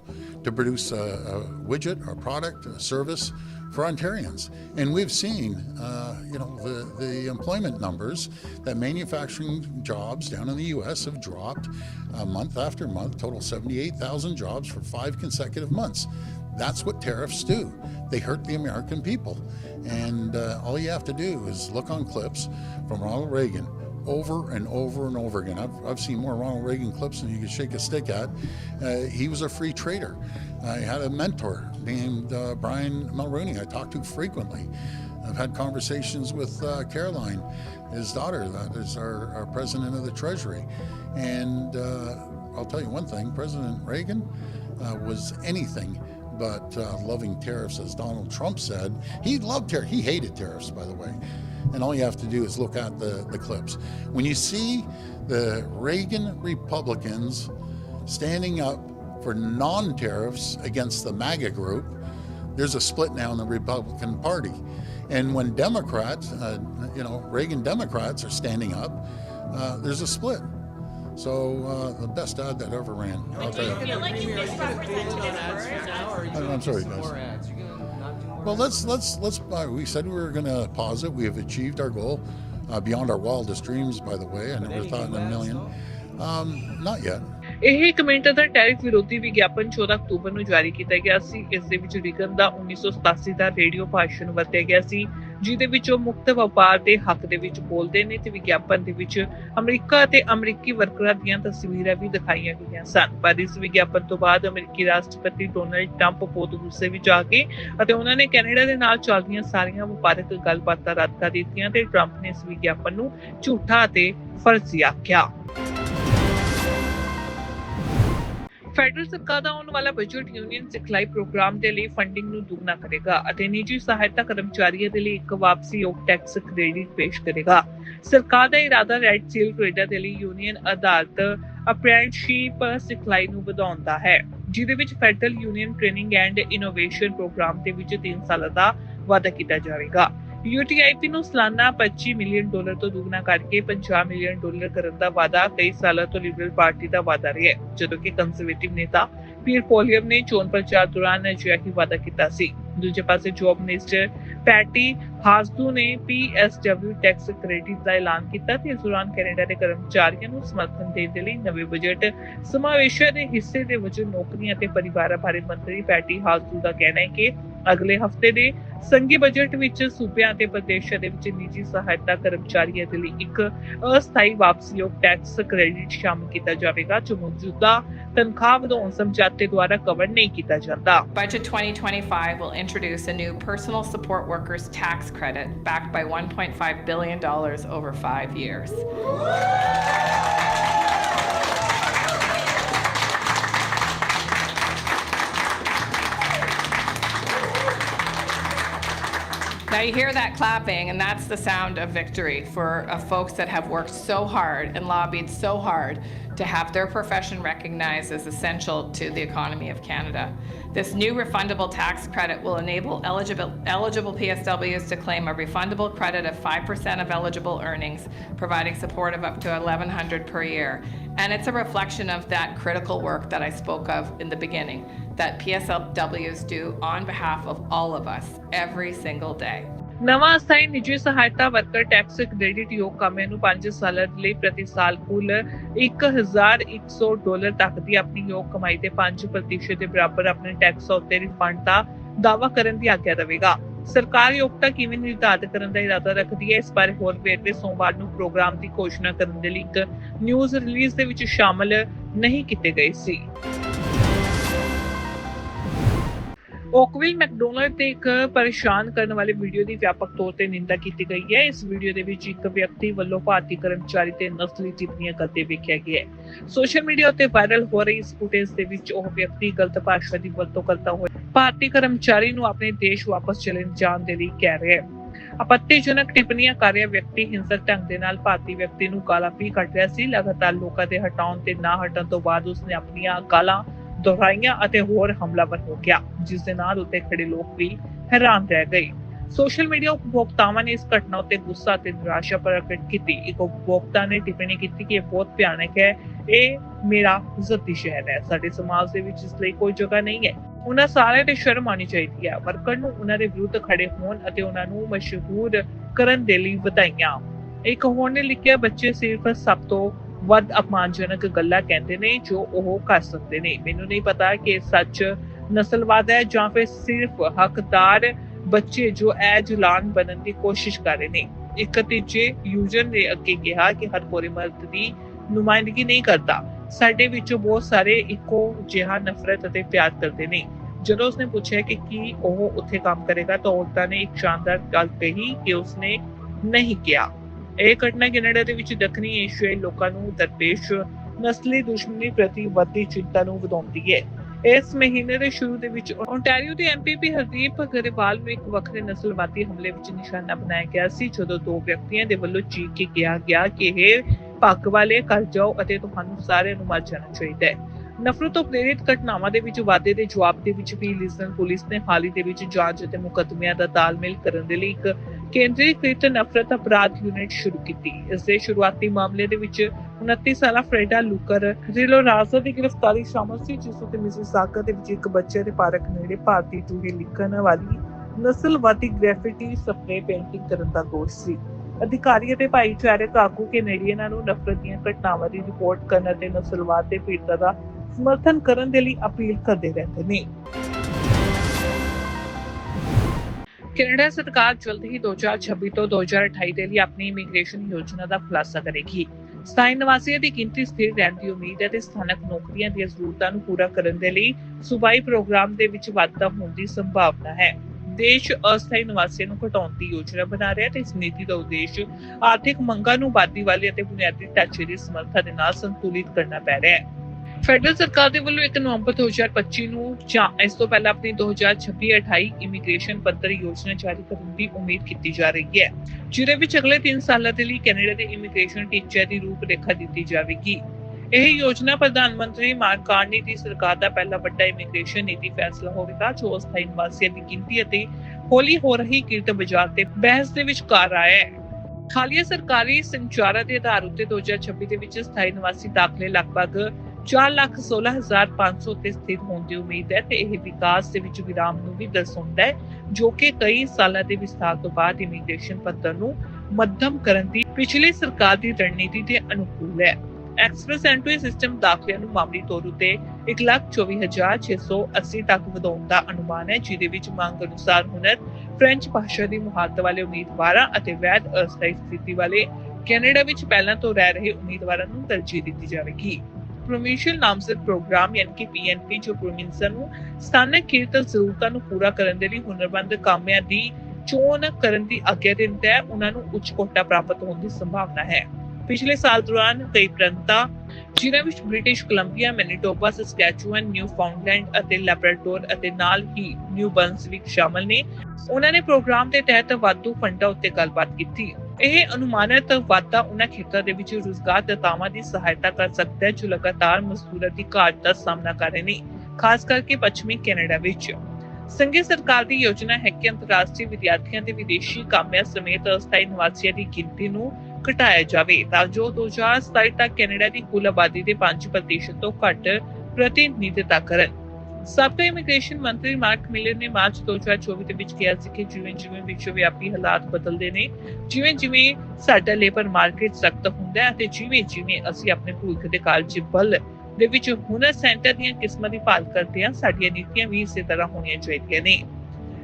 to produce a, a widget, a product, a service for Ontarians. And we've seen, uh, you know, the, the employment numbers that manufacturing jobs down in the U.S. have dropped uh, month after month, total 78,000 jobs for five consecutive months. That's what tariffs do. They hurt the American people. And uh, all you have to do is look on clips from Ronald Reagan over and over and over again. I've, I've seen more Ronald Reagan clips than you could shake a stick at. Uh, he was a free trader. I had a mentor named uh, Brian Mulrooney I talked to frequently. I've had conversations with uh, Caroline, his daughter, that is our, our president of the Treasury. And uh, I'll tell you one thing President Reagan uh, was anything but uh, loving tariffs, as Donald Trump said. He loved tariffs. He hated tariffs, by the way. And all you have to do is look at the, the clips. When you see the Reagan Republicans standing up for non tariffs against the MAGA group, there's a split now in the Republican Party. And when Democrats, uh, you know, Reagan Democrats are standing up, uh, there's a split. So uh, the best ad that ever ran. I'll Do tell you you. feel like you misrepresented his words? I'm, I'm sorry, guys. Well, let's let's let's. Uh, we said we were going to pause it. We have achieved our goal uh, beyond our wildest dreams. By the way, I never thought in a million. Um, not yet. ਇਹ ਕਮੈਂਟ ਦਾ ਟੈਰਿਫ ਵਿਰੋਧੀ ਵਿਗਿਆਪਨ 14 ਅਕਤੂਬਰ ਨੂੰ ਜਾਰੀ ਕੀਤਾ ਗਿਆ ਸੀ ਇਸ ਦੇ ਵਿੱਚ ਰਿਗਨ ਦਾ 1987 ਦਾ ਰੇਡੀਓ ਭਾਸ਼ਣ ਵਰਤਿਆ ਗਿਆ ਸੀ ਜਿਹਦੇ ਵਿੱਚ ਉਹ ਮੁਕਤ ਵਪਾਰ ਦੇ ਹੱਕ ਦੇ ਵਿੱਚ ਬੋਲਦੇ ਨੇ ਤੇ ਵਿਗਿਆਪਨ ਦੇ ਵਿੱਚ ਅਮਰੀਕਾ ਅਤੇ ਅਮਰੀਕੀ ਵਰਕਰਾਂ ਦੀਆਂ ਤਸਵੀਰਾਂ ਵੀ ਦਿਖਾਈਆਂ ਗਈਆਂ ਸਨ। ਪਰ ਇਸ ਵਿਗਿਆਪਨ ਤੋਂ ਬਾਅਦ ਅਮਰੀਕੀ ਰਾਸ਼ਟਰਪਤੀ ਡੋਨਲਡ ਟਰੰਪ ਬਹੁਤ ਗੁੱਸੇ ਵਿੱਚ ਆ ਗਏ ਅਤੇ ਉਹਨਾਂ ਨੇ ਕੈਨੇਡਾ ਦੇ ਨਾਲ ਚੱਲਦੀਆਂ ਸਾਰੀਆਂ ਵਪਾਰਕ ਗੱਲਬਾਤਾਂ ਰੱਦ ਕਰ ਦਿੱਤੀਆਂ ਤੇ ਟਰੰਪ ਨੇ ਇਸ ਵਿਗਿਆਪਨ ਨੂੰ ਝੂਠਾ ਅਤੇ ਫਰਜ਼ੀ ਆਖਿਆ। ਫੈਡਰਲ ਸਰਕਾਰ ਦਾ ਆਉਣ ਵਾਲਾ ਬਜਟ ਯੂਨੀਅਨ ਸਿਖਲਾਈ ਪ੍ਰੋਗਰਾਮ ਦੇ ਲਈ ਫੰਡਿੰਗ ਨੂੰ ਦੁੱਗਣਾ ਕਰੇਗਾ ਅਤੇ ਨਿੱਜੀ ਸਹਾਇਤਾ ਕਰਮਚਾਰੀਆਂ ਦੇ ਲਈ ਇੱਕ ਵਾਪਸੀਯੋਗ ਟੈਕਸ ਕ੍ਰੈਡਿਟ ਪੇਸ਼ ਕਰੇਗਾ। ਸਰਕਾਰ ਦਾ ਇਰਾਦਾ ਰੈਡ ਸੀਲ ਟ੍ਰੇਡਰ ਦੇ ਲਈ ਯੂਨੀਅਨ ਆਧਾਰਿਤ ਅਪ੍ਰੈਂਟਿਸਸ਼ਿਪ ਸਿਖਲਾਈ ਨੂੰ ਵਧਾਉਣ ਦਾ ਹੈ, ਜਿਹਦੇ ਵਿੱਚ federal union training and innovation program ਦੇ ਵਿੱਚ 3 ਸਾਲਾਂ ਦਾ ਵਾਅਦਾ ਕੀਤਾ ਜਾਵੇਗਾ। UTIP ਨੂੰ ਸਾਲਾਨਾ 25 ਮਿਲੀਅਨ ਡਾਲਰ ਤੋਂ ਦੁੱਗਣਾ ਕਰਕੇ 50 ਮਿਲੀਅਨ ਡਾਲਰ ਕਰਨ ਦਾ ਵਾਅਦਾ ਕਈ ਸਾਲਾਂ ਤੋਂ ਲਿਬਰਲ ਪਾਰਟੀ ਦਾ ਵਾਅਦਾ ਰਿਹਾ ਜਦੋਂ ਕਿ ਕੰਜ਼ਰਵੇਟਿਵ ਨੇਤਾ ਪੀਰ ਪੋਲੀਅਮ ਨੇ ਚੋਣ ਪ੍ਰਚਾਰ ਦੌਰਾਨ ਅਜਿਹਾ ਹੀ ਵਾਅਦਾ ਕੀਤਾ ਸੀ। ਦੂਜੇ ਪਾਸੇ ਜੌਬ ਮਿਨਿਸਟਰ ਪੈਟੀ ਹਾਸਦੂ ਨੇ PSW ਟੈਕਸ ਕ੍ਰੈਡਿਟ ਦਾ ਐਲਾਨ ਕੀਤਾ ਤੇ ਇਸ ਦੌਰਾਨ ਕੈਨੇਡਾ ਦੇ ਕਰਮਚਾਰੀਆਂ ਨੂੰ ਸਮਰਥਨ ਦੇਣ ਦੇ ਲਈ ਨਵੇਂ ਬਜਟ ਸਮਾਵੇਸ਼ਾਂ ਦੇ ਹਿੱਸੇ ਦੇ ਵਜੋਂ ਨੌਕਰੀਆਂ ਤੇ ਪਰਿਵਾਰ ਬਾਰੇ ਮੰਤਰੀ ਪੈਟੀ ਹਾਸਦੂ ਦਾ ਕਹਿਣਾ ਹੈ ਕਿ ਅਗਲੇ ਹਫ਼ਤੇ ਦੇ ਸੰਘੀ ਬਜਟ ਵਿੱਚ ਸੂਬਿਆਂ ਅਤੇ ਪ੍ਰਦੇਸ਼ਾਂ ਦੇ ਵਿੱਚ ਨਿੱਜੀ ਸਹਾਇਤਾ ਕਰਮਚਾਰੀਆਂ ਦੇ ਲਈ ਇੱਕ ਅਸਥਾਈ ਵਾਪਸੀਯੋਗ ਟੈਕਸ ਕ੍ਰੈਡਿਟ ਸ਼ਾਮਲ ਕੀਤਾ ਜਾਵੇਗਾ, ਜੋ ਮੌਜੂਦਾ ਤਨਖਾਹ ਵਧਾਉਣ ਸਮਝੌਤੇ ਦੁਆਰਾ ਕਵਰ ਨਹੀਂ ਕੀਤਾ ਜਾਂਦਾ Budget 2025 will introduce a new personal support workers tax credit, backed by $1.5 billion over five years. Now you hear that clapping, and that's the sound of victory for uh, folks that have worked so hard and lobbied so hard to have their profession recognized as essential to the economy of Canada. This new refundable tax credit will enable eligible, eligible PSWs to claim a refundable credit of 5% of eligible earnings, providing support of up to 1100 per year. And it's a reflection of that critical work that I spoke of in the beginning, that PSLWs do on behalf of all of us every single day. ਨਵਾਂ ਅਸਥਾਈ ਨਿੱਜੀ ਸਹਾਇਤਾ ਵਰਕਰ ਟੈਕਸ ਕ੍ਰੈਡਿਟ ਯੋਗ ਕਾਮਿਆਂ ਨੂੰ 5 ਸਾਲਾਂ ਲਈ ਪ੍ਰਤੀ ਸਾਲ ਕੁੱਲ 1100 ਡਾਲਰ ਤੱਕ ਦੀ ਆਪਣੀ ਯੋਗ ਕਮਾਈ ਦੇ 5% ਦੇ ਬਰਾਬਰ ਆਪਣੇ ਟੈਕਸ ਉੱਤੇ ਰਿਫੰਡ ਦਾ ਦਾਅਵਾ ਕਰਨ ਦੀ ਆਗਿਆ ਦੇਵੇਗਾ ਸਰਕਾਰ ਯੋਗਤਾ ਕਿਵੇਂ ਨਿਰਧਾਰਿਤ ਕਰਨ ਦਾ ਇਰਾਦਾ ਰੱਖਦੀ ਹੈ, ਇਸ ਬਾਰੇ ਹੋਰ ਵੇਰਵੇ ਸੋਮਵਾਰ ਨੂੰ ਪ੍ਰੋਗਰਾਮ ਦੀ ਘੋਸ਼ਣਾ ਕਰਨ ਦੇ ਲਈ ਇੱਕ ਨਿਊਜ਼ ਰਿਲੀਜ਼ ਦੇ ਵਿੱਚ ਸ਼ਾਮਲ ਨਹੀਂ ਕੀਤੇ ਗਏ ਸੀ ਓਕਵਿਲ ਮੈਕਡੋਨਲਡ ਤੇ ਇੱਕ ਪਰੇਸ਼ਾਨ ਕਰਨ ਵਾਲੀ ਵੀਡੀਓ ਦੀ ਵਿਆਪਕ ਤੌਰ ਤੇ ਨਿੰਦਾ ਕੀਤੀ ਗਈ ਹੈ। ਇਸ ਵੀਡੀਓ ਦੇ ਵਿੱਚ ਇੱਕ ਵਿਅਕਤੀ ਵੱਲੋਂ ਭਾਰਤੀ ਕਰਮਚਾਰੀ ਤੇ ਨਸਲੀ ਟਿੱਪਣੀਆਂ ਕਰਦੇ ਵੇਖਿਆ ਗਿਆ ਹੈ। ਸੋਸ਼ਲ ਮੀਡੀਆ ਉੱਤੇ ਵਾਇਰਲ ਹੋ ਰਹੀ ਇਸ ਫੁਟੇਜ ਦੇ ਵਿੱਚ ਉਹ ਵਿਅਕਤੀ ਗਲਤ ਭਾਸ਼ਾ ਦੀ ਵਰਤੋਂ ਕਰਦਾ ਹੋਇਆ ਭਾਰਤੀ ਕਰਮਚਾਰੀ ਨੂੰ ਆਪਣੇ ਦੇਸ਼ ਵਾਪਸ ਚਲੇ ਜਾਣ ਦੇ ਲਈ ਕਹਿ ਰਿਹਾ ਹੈ। ਆਪੱਤੀਜਨਕ ਟਿੱਪਣੀਆਂ ਕਰ ਰਿਹਾ ਵਿਅਕਤੀ ਹਿੰਸਕ ਢੰਗ ਦੇ ਨਾਲ ਭਾਰਤੀ ਵਿਅਕਤੀ ਨੂੰ ਕਾਲਾ ਪੀ ਕੱਢ ਰਿਹਾ ਸੀ। ਲਗਾਤਾਰ ਲੋਕਾਂ ਦੇ ਹਟਾਉਣ ਤੇ ਨਾ ਹਟਣ ਤੋਂ ਬਾਅਦ ਉਸਨੇ ਆਪਣੀਆਂ ਗਾਲਾਂ ਦੁਹਰਾਈਆਂ ਅਤੇ ਹੋਰ ਹਮਲਾਵਰ ਹੋ ਗਿਆ, ਜਿਸ ਦੇ ਨਾਲ ਉੱਤੇ ਖੜੇ ਲੋਕ ਵੀ ਹੈਰਾਨ ਰਹਿ ਗਏ। ਸੋਸ਼ਲ ਮੀਡੀਆ ਉਪਭੋਗਤਾਵਾਂ ਨੇ ਇਸ ਘਟਨਾ ਉੱਤੇ ਗੁੱਸਾ ਤੇ ਨਿਰਾਸ਼ਾ ਪ੍ਰਗਟ ਕੀਤੀ। ਇੱਕ ਉਪਭੋਗਤਾ ਨੇ ਟਿੱਪਣੀ ਕੀਤੀ ਕਿ ਇਹ ਬਹੁਤ ਭਿਆਨਕ ਹੈ। ਇਹ ਮੇਰਾ ਜ਼ੱਤੀ ਸ਼ਹਿਰ ਹੈ। ਸਾਡੇ ਸਮਾਜ ਦੇ ਵਿੱਚ ਇਸ ਲਈ ਕੋਈ ਜਗ੍ਹਾ ਨਹੀਂ ਹੈ। ਉਹਨਾਂ ਸਾਰਿਆਂ ਤੇ ਸ਼ਰਮ ਆਣੀ ਚਾਹੀਦੀ ਹੈ। ਵਰਕਰ ਨੂੰ ਉਹਨਾਂ ਦੇ ਵਿਰੁੱਧ ਖੜੇ ਹੋਣ ਅਤੇ ਉਹਨਾਂ ਨੂੰ ਮਸ਼ਹੂਰ ਕਰਨ ਦੇ ਲਈ ਵਧਾਈਆਂ। ਇੱਕ ਹੋਰ ਨੇ ਲਿਖਿਆ, ਬੱਚੇ ਸਿਰਫ ਸਭ ਤੋਂ ਵੱਧ ਅਪਮਾਨਜਨਕ ਗੱਲਾਂ ਕਹਿੰਦੇ ਨੇ ਜੋ ਉਹ ਕਰ ਸਕਦੇ ਨੇ। ਮੈਨੂੰ ਨਹੀਂ ਪਤਾ ਕਿ ਸੱਚ ਨਸਲਵਾਦ ਹੈ ਜਾਂ ਫਿਰ ਸਿਰਫ ਹੱਕਦਾਰ ਬੱਚੇ ਜੋ ਐ ਜੁਲਾਨ ਬਣਨ ਦੀ ਕੋਸ਼ਿਸ਼ ਕਰ ਰਹੇ ਨੇ। ਇੱਕ ਤੀਜੇ ਯੂਜ਼ਰ ਨੇ ਅੱਗੇ ਕਿਹਾ ਕਿ ਹਰ ਕੋਈ ਮਰਦ ਦੀ ਨੁਮਾਇੰਦਗੀ ਨਹੀਂ ਕਰਦਾ। ਸਾਡੇ ਵਿੱਚੋਂ ਬਹੁਤ ਸਾਰੇ ਇੱਕੋ ਜਿਹਾ ਨਫ਼ਰਤ ਅਤੇ ਪਿਆਰ ਕਰਦੇ ਨੇ। ਜਦੋਂ ਉਸਨੇ ਪੁੱਛਿਆ ਕਿ ਕੀ ਉਹ ਉੱਥੇ ਕੰਮ ਕਰੇਗਾ ਤਾਂ ਔਰਤਾਂ ਨੇ ਇੱਕ ਸ਼ਾਨਦਾਰ ਗੱਲ ਕਹੀ ਕਿ ਉਸਨੇ ਨਹੀਂ ਕਿਹਾ। ਇਹ ਘਟਨਾ ਕੈਨੇਡਾ ਦੇ ਵਿੱਚ ਦੱਖਣੀ ਏਸ਼ੀਆਈ ਲੋਕਾਂ ਨੂੰ ਦਰਪੇਸ਼, ਨਸਲੀ ਦੁਸ਼ਮਣੀ ਪ੍ਰਤੀ ਵੱਧਦੀ ਚਿੰਤਾ ਨੂੰ ਵਧਾਉਂਦੀ ਹੈ। ਇਸ ਮਹੀਨੇ ਦੇ ਸ਼ੁਰੂ ਦੇ ਵਿੱਚ ਓਨਟਾਰੀਓ ਦੇ ਐਮਪੀਪੀ ਹਰਦੀਪ ਗਰੇਵਾਲ ਨੂੰ ਇੱਕ ਵੱਖਰੇ ਨਸਲਵਾਦੀ ਹਮਲੇ ਵਿੱਚ ਨਿਸ਼ਾਨਾ ਬਣਾਇਆ ਗਿਆ ਸੀ, ਜਦੋਂ ਦੋ ਵਿਅਕਤੀਆਂ ਦੇ ਵੱਲੋਂ ਚੀਕ ਕੇ ਕਿਹਾ ਗਿਆ ਕਿ ਇਹ ਪੱਗ ਵਾਲੇ ਕਰ ਜਾਓ ਅਤੇ ਤੁਹਾਨੂੰ ਸਾਰਿਆਂ ਨੂੰ ਮਰ ਜਾਣਾ ਚਾਹੀਦਾ ਹੈ। ਨਫ਼ਰਤ ਤੋਂ ਪ੍ਰੇਰਿਤ ਘਟਨਾਵਾਂ ਦੇ ਵਿੱਚ ਵਾਧੇ ਦੇ ਜਵਾਬ ਦੇ ਵਿੱਚ ਵੀ ਲਿਸਬਨ ਪੁਲਿਸ ਨੇ ਹਾਲ ਦੇ ਵਿੱਚ ਜਾਂਚ ਅਤੇ ਮੁਕੱਦਮਿਆਂ ਦਾ ਤਾਲਮੇਲ ਕਰਨ ਦੇ ਲਈ ਇੱਕ ਕੇਂਦਰੀਕ੍ਰਿਤ ਨਫ਼ਰਤ ਅਪਰਾਧ ਯੂਨਿਟ ਸ਼ੁਰੂ ਕੀਤੀ। ਇਸ ਦੇ ਸ਼ੁਰੂਆਤੀ ਮਾਮਲੇ ਦੇ ਵਿੱਚ 29 ਸਾਲਾ ਫਰੈਡਾ ਲੂਕਰ ਰਿਲੋ ਰਾਜ਼ਾ ਦੀ ਗ੍ਰਿਫਤਾਰੀ ਸ਼ਾਮਲ ਸੀ, ਜਿਸ ਉੱਤੇ ਮਿਸਿਸਾਗਾ ਦੇ ਵਿੱਚ ਇੱਕ ਬੱਚੇ ਦੇ ਪਾਰਕ ਨੇੜੇ ਭਾਰਤੀ ਚੂਹੇ ਲਿਖਣ ਵਾਲੀ ਨਸਲਵਾਦੀ ਗ੍ਰੈਫਿਟੀ ਸਪਰੇ ਪੇਂਟਿੰਗ ਕਰਨ ਦਾ ਦੋਸ਼ ਸੀ। ਅਧਿਕਾਰੀ ਅਤੇ ਭਾਈਚਾਰਕ ਆਗੂ ਕੈਨੇਡੀਅਨਾਂ ਨੂੰ ਨਫ਼ਰਤ ਦੀਆਂ ਘਟਨਾਵਾਂ ਦੀ ਰਿਪੋਰਟ ਕਰਨ ਅਤੇ ਨਸਲਵਾਦ ਦੇ ਪੀੜਤਾਂ ਦਾ ਸਮਰਥਨ ਕਰਨ ਦੇ ਲਈ ਅਪੀਲ ਕਰਦੇ ਰਹਿੰਦੇ ਨੇ। ਕੈਨੇਡਾ ਸਰਕਾਰ ਜਲਦ ਹੀ 2026 ਤੋਂ 2028 ਦੇ ਲਈ ਆਪਣੀ ਇਮੀਗ੍ਰੇਸ਼ਨ ਯੋਜਨਾ ਦਾ ਖੁਲਾਸਾ ਕਰੇਗੀ। ਸਥਾਈ ਨਿਵਾਸੀਆਂ ਦੀ ਗਿਣਤੀ ਸਥਿਰ ਰਹਿਣ ਦੀ ਉਮੀਦ ਹੈ ਤੇ ਸਥਾਨਕ ਨੌਕਰੀਆਂ ਦੀਆਂ ਜ਼ਰੂਰਤਾਂ ਨੂੰ ਪੂਰਾ ਕਰਨ ਦੇ ਲਈ ਸੂਬਾਈ ਪ੍ਰੋਗਰਾਮ ਦੇ ਵਿੱਚ ਵਾਧਾ ਹੋਣ ਦੀ ਸੰਭਾਵਨਾ ਹੈ। ਦੇਸ਼ ਅਸਥਾਈ ਨਿਵਾਸੀਆਂ ਨੂੰ ਘਟਾਉਣ ਦੀ ਯੋਜਨਾ ਬਣਾ ਰਿਹਾ ਤੇ ਇਸ ਨੀਤੀ ਦਾ ਉਦੇਸ਼ ਆਰਥਿਕ ਮੰਗਾਂ ਨੂੰ ਵਾਧੀ ਵਾਲੀ ਅਤੇ ਬੁਨਿਆਦੀ ਢਾਂਚੇ ਦੀ ਸਮਰੱਥਾ ਦੇ ਨਾਲ ਸੰਤੁਲਿਤ ਕਰਨਾ ਪੈ ਰਿਹਾ ਹੈ। ਫੈਡਰਲ ਸਰਕਾਰ ਦੇ ਵੱਲੋਂ 1 ਨਵੰਬਰ 2025 ਨੂੰ ਜਾਂ ਇਸ ਤੋਂ ਪਹਿਲਾਂ ਆਪਣੀ 2026-28 ਇਮੀਗ੍ਰੇਸ਼ਨ ਪੱਤਰ ਯੋਜਨਾ ਜਾਰੀ ਕਰਨ ਦੀ ਉਮੀਦ ਕੀਤੀ ਜਾ ਰਹੀ ਹੈ, ਜਿਹਦੇ ਵਿੱਚ ਅਗਲੇ 3 ਸਾਲਾਂ ਦੇ ਲਈ ਕੈਨੇਡਾ ਦੇ ਇਮੀਗ੍ਰੇਸ਼ਨ ਟੀਚਿਆਂ ਦੀ ਰੂਪਰੇਖਾ ਦਿੱਤੀ ਜਾਵੇਗੀ। ਇਹ ਯੋਜਨਾ ਪ੍ਰਧਾਨ ਮੰਤਰੀ ਮਾਰਕ ਕਾਰਨੀ ਦੀ ਸਰਕਾਰ ਦਾ ਪਹਿਲਾ ਵੱਡਾ ਇਮੀਗ੍ਰੇਸ਼ਨ ਨੀਤੀ ਫੈਸਲਾ ਹੋਵੇਗਾ, ਜੋ ਅਸਥਾਈ ਨਿਵਾਸੀਆਂ ਦੀ ਗਿਣਤੀ ਅਤੇ ਹੌਲੀ ਹੋ ਰਹੀ ਕਿਰਤ ਬਾਜ਼ਾਰ ਤੇ ਬਹਿਸ ਦੇ ਵਿਚਕਾਰ ਆਇਆ ਹੈ। ਹਾਲੀਆ ਸਰਕਾਰੀ ਸੰਚਾਰਾਂ ਦੇ ਆਧਾਰ ਉੱਤੇ 2026 ਦੇ ਵਿੱਚ ਸਥਾਈ ਨਿਵਾਸੀ ਦਾਖਲੇ ਲਗਭਗ 416500 ਤੇ ਸਥਿਤ ਹੋਣ ਦੀ ਉਮੀਦ ਹੈ ਤੇ ਇਹ ਵਿਕਾਸ ਦੇ ਵਿੱਚ ਵਿਰਾਮ ਨੂੰ ਵੀ ਦਰਸਾਉਂਦਾ ਹੈ, ਜੋ ਕਿ ਕਈ ਸਾਲਾਂ ਦੇ ਵਿਸਥਾਰ ਤੋਂ ਬਾਅਦ ਇਮੀਗ੍ਰੇਸ਼ਨ ਪੱਧਰ ਨੂੰ ਮੱਧਮ ਕਰਨ ਦੀ ਪਿਛਲੀ ਸਰਕਾਰ ਦੀ ਰਣਨੀਤੀ ਦੇ ਅਨੁਕੂਲ ਹੈ। ਐਕਸਪ੍ਰੈਸ ਐਂਟਰੀ ਸਿਸਟਮ ਦਾਖਲਿਆਂ ਨੂੰ ਮਾਮੂਲੀ ਤੌਰ ਉਤੇ 124680 ਤੱਕ ਵਧਾਉਣ ਦਾ ਅਨੁਮਾਨ ਹੈ, ਜਿਹਦੇ ਵਿੱਚ ਮੰਗ ਅਨੁਸਾਰ ਹੁਨਰ ਫ੍ਰੈਂਚ ਭਾਸ਼ਾ ਦੀ ਮੁਹਾਰਤ ਵਾਲੇ ਉਮੀਦਵਾਰਾਂ ਅਤੇ ਵੈਧ ਅਸਥਾਈ ਸਥਿਤੀ ਵਾਲੇ ਕੈਨੇਡਾ ਵਿੱਚ ਪਹਿਲਾਂ ਤੋਂ ਰਹਿ ਰਹੇ ਉਮੀਦਵਾਰਾਂ ਨੂੰ ਤਰਜੀਹ ਦਿੱਤੀ ਜਾਵੇਗੀ। ਪ੍ਰੋਵਿੰਸ਼ੀਅਲ ਨਾਮਜ਼ਦ ਪ੍ਰੋਗਰਾਮ ਯਾਨੀ ਕਿ ਪੀਐਨਪੀ ਜੋ ਪ੍ਰੋਵਿੰਸਾਂ ਨੂੰ ਸਥਾਨਕ ਖੇਤਰ ਜ਼ਰੂਰਤਾਂ ਨੂੰ ਪੂਰਾ ਕਰਨ ਦੇ ਲਈ ਹੁਨਰਮੰਦ ਕਾਮਿਆਂ ਦੀ ਚੋਣ ਕਰਨ ਦੀ ਆਗਿਆ ਦਿੰਦਾ ਹੈ, ਉਹਨਾਂ ਨੂੰ ਉੱਚ ਕੋਟਾ ਪ੍ਰਾਪਤ ਹੋਣ ਦੀ ਸੰਭਾਵਨਾ ਹੈ। ਪਿਛਲੇ ਸਾਲ ਦੌਰਾਨ ਕਈ ਪ੍ਰਾਂਤਾਂ, ਜਿਨ੍ਹਾਂ ਵਿੱਚ British Columbia, Manitoba, Saskatchewan Newfoundland ਅਤੇ ਲੈਬਰਾਡੋਰ ਅਤੇ ਨਾਲ ਹੀ ਨਿਊ ਬਰਨਸਵਿਕ ਸ਼ਾਮਲ ਨੇ, ਉਹਨਾਂ ਨੇ ਪ੍ਰੋਗਰਾਮ ਦੇ ਤਹਿਤ ਵਾਧੂ ਫੰਡਾਂ ਉੱਤੇ ਗੱਲਬਾਤ ਕੀਤੀ। ਇਹ ਅਨੁਮਾਨਿਤ ਵਾਧਾ ਉਹਨਾਂ ਖੇਤਰਾਂ ਦੇ ਵਿੱਚ ਰੁਜ਼ਗਾਰ ਦਾਤਾਵਾਂ ਦੀ ਸਹਾਇਤਾ ਕਰ ਸਕਦਾ ਹੈ, ਜੋ ਲਗਾਤਾਰ ਮਜ਼ਦੂਰਾਂ ਦੀ ਘਾਟ ਦਾ ਸਾਹਮਣਾ ਕਰ ਰਹੇ ਨੇ, ਖਾਸ ਕਰਕੇ ਪੱਛਮੀ ਕੈਨੇਡਾ ਵਿੱਚ। ਸੰਘੀ ਸਰਕਾਰ ਦੀ ਯੋਜਨਾ ਹੈ ਕਿ ਅੰਤਰਰਾਸ਼ਟਰੀ ਵਿਦਿਆਰਥੀਆਂ ਦੇ ਵਿਦੇਸ਼ੀ ਕਾਮਿਆਂ ਸਮੇਤ ਅਸਥਾਈ ਨਿਵਾਸੀਆਂ ਦੀ ਗਿਣਤੀ ਨੂੰ ਘਟਾਇਆ ਜਾਵੇ, ਤਾਂ ਜੋ 2027 ਤੱਕ ਕੈਨੇਡਾ ਦੀ ਕੁੱਲ ਆਬਾਦੀ ਦੇ 5% ਤੋਂ ਘੱਟ ਪ੍ਰਤੀਨਿਧਤਾ ਕਰਨ। ਸਾਬਕਾ ਇਮੀਗ੍ਰੇਸ਼ਨ ਮੰਤਰੀ ਮਾਰਕ ਮਿਲਰ ਨੇ ਮਾਰਚ 2024 ਦੇ ਵਿੱਚ ਕਿਹਾ ਸੀ ਕਿ ਜਿਵੇਂ ਜਿਵੇਂ ਵਿਸ਼ਵ ਵਿਆਪੀ ਹਾਲਾਤ ਬਦਲਦੇ ਨੇ ਜਿਵੇਂ ਜਿਵੇਂ ਸਾਡਾ ਲੇਬਰ ਮਾਰਕੀਟ ਸਖਤ ਹੁੰਦਾ ਹੈ ਅਤੇ ਜਿਵੇਂ ਜਿਵੇਂ ਅਸੀਂ ਆਪਣੇ ਭਵਿੱਖ ਦੇ ਕਾਲ ਬਲ ਦੇ ਵਿੱਚ ਹੁਨਰ ਸੈਂਟਰ ਦੀਆਂ ਕਿਸਮਾਂ ਦੀ ਭਾਲ ਕਰਦੇ ਹਾਂ, ਸਾਡੀਆਂ ਨੀਤੀਆਂ ਵੀ ਇਸੇ ਤਰ੍ਹਾਂ ਹੋਣੀਆਂ ਚਾਹੀਦੀਆਂ ਨੇ।